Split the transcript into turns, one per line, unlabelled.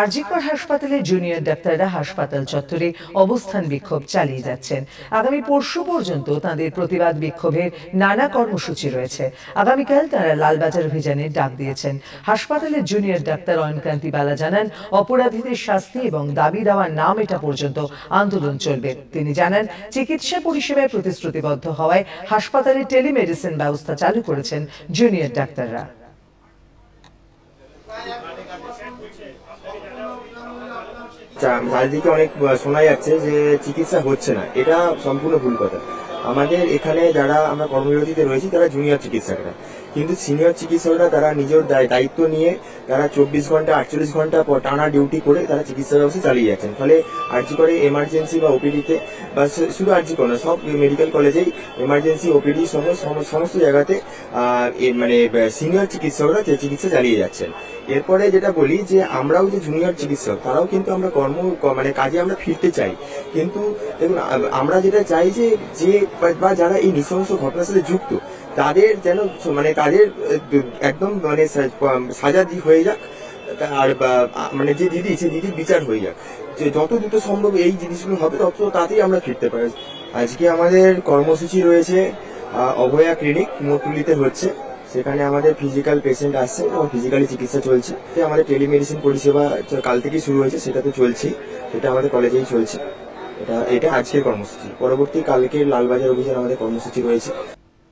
আরজিকর হাসপাতালের জুনিয়র ডাক্তাররা হাসপাতাল চত্বরে অবস্থান বিক্ষোভ চালিয়ে যাচ্ছেন। আগামী পরশু পর্যন্ত তাদের প্রতিবাদ বিক্ষোভের নানা কর্মসূচি রয়েছে। আগামীকাল তারা লালবাজার অভিযানের ডাক দিয়েছেন। হাসপাতালের জুনিয়র ডাক্তার অয়নকান্তি বালা জানান, অপরাধীদের শাস্তি এবং দাবি দেওয়ার নাম এটা পর্যন্ত আন্দোলন চলবে। তিনি জানান, চিকিৎসা পরিষেবায় প্রতিশ্রুতিবদ্ধ হওয়ায় হাসপাতালে টেলিমেডিসিন ব্যবস্থা চালু করেছেন জুনিয়র ডাক্তাররা।
চারিদিকে অনেক শোনা যাচ্ছে যে চিকিৎসা হচ্ছে না। এটা সম্পূর্ণ ভুল কথা। আমাদের এখানে যারা আমরা কর্মবিরতিতে রয়েছি তারা জুনিয়র চিকিৎসকরা। কিন্তু সিনিয়র চিকিৎসকরা তারা নিজের দায়িত্ব নিয়ে তারা চব্বিশ ঘণ্টা আটচল্লিশ ঘণ্টা টানা ডিউটি করে তারা চিকিৎসা ব্যবস্থা চালিয়ে যাচ্ছেন। ফলে আর্জি করে এমার্জেন্সি বা ওপিডিতে বা শুধু আর্জি করে না, সব মেডিকেল কলেজেই এমার্জেন্সি ওপিডি সমস্ত জায়গাতে মানে সিনিয়র চিকিৎসকরা চিকিৎসা চালিয়ে যাচ্ছেন। এরপরে যেটা বলি যে আমরাও যে জুনিয়র চিকিৎসক, তারাও কিন্তু আমরা কর্ম মানে কাজে আমরা ফিরতে চাই। কিন্তু দেখুন আমরা যেটা চাই যে যে, বা- যারা এই নৃশংস ঘটনার সাথে যুক্ত, তাদের যেন মানে তাদের একদম মানে সাজা হয়ে যাক আর মানে যে দিদি, সে দিদির বিচার হয়ে যাক। যে যত দ্রুত সম্ভব এই জিনিসগুলো হবে, তত তাড়াতাড়ি আমরা ফিরতে পারি। আজকে আমাদের কর্মসূচি রয়েছে অভয়া ক্লিনিক মোটুলিতে হচ্ছে। সেখানে আমাদের ফিজিক্যাল পেশেন্ট আসছে এবং ফিজিক্যালি চিকিৎসা চলছে। আমাদের টেলিমেডিসিন পরিষেবা কাল থেকেই শুরু হয়েছে, সেটা তো চলছেই। এটা আমাদের কলেজেই চলছে। এটা এটা আজকের কর্মসূচি। পরবর্তী কালকে লালবাজার অভিযান আমাদের কর্মসূচি রয়েছে।